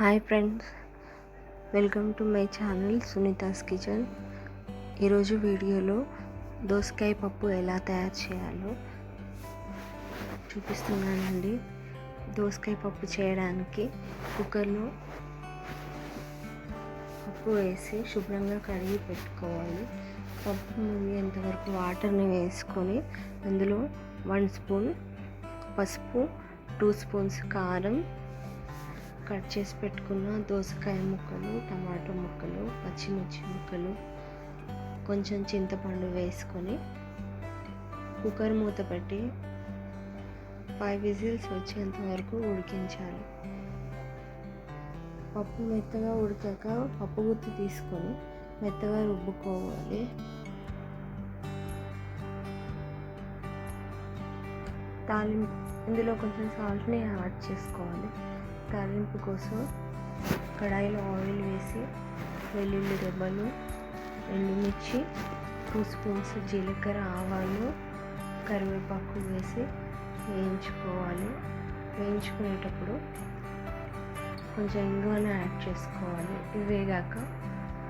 Hi friends welcome to my channel Sunita's kitchen ఈరోజు వీడియోలో దోసకాయ పప్పు ఎలా తయారు చేయాలో చూపిస్తున్నానండి. దోసకాయ పప్పు చేయడానికి కుక్కర్లో పప్పు వేసి శుభ్రంగా కడిగి పెట్టుకోవాలి. పప్పు మునిగేంతవరకు వాటర్ని వేసుకొని అందులో వన్ స్పూన్ పసుపు టూ స్పూన్స్ కారం కట్ చేసి పెట్టుకున్న దోసకాయ ముక్కలు టమాటో ముక్కలు పచ్చిమిర్చి ముక్కలు కొంచెం చింతపండు వేసుకొని కుక్కర్ మూత పెట్టి ఫైవ్ విజిల్స్ వచ్చేంత వరకు ఉడికించాలి. పప్పు మెత్తగా ఉడికాక పప్పు గుత్తి తీసుకొని మెత్తగా రుబ్బుకోవాలి. తాలింపు ఇందులో కొంచెం సాల్ట్ని యాడ్ చేసుకోవాలి. తాలింపు కోసం కడాయిలో ఆయిల్ వేసి వెల్లుల్లి రెబ్బలు ఎండుమిర్చి టూ స్పూన్స్ జీలకర్ర ఆవాలు కరివేపాకు వేసి వేయించుకోవాలి. వేయించుకునేటప్పుడు కొంచెం ఇంగువను యాడ్ చేసుకోవాలి. ఇవి వేగాక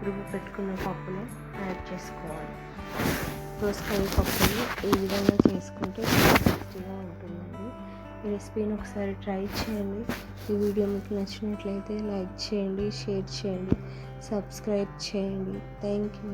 రుబ్బు పెట్టుకున్న పప్పులో యాడ్ చేసుకోవాలి. దోసకాయ పప్పుని ఈ విధంగా చేసుకుంటే ఈ రెసిపీని ఒకసారి ట్రై చేయండి. ఈ వీడియో మీకు నచ్చినట్లయితే లైక్ చేయండి షేర్ చేయండి సబ్స్క్రైబ్ చేయండి. Thank you.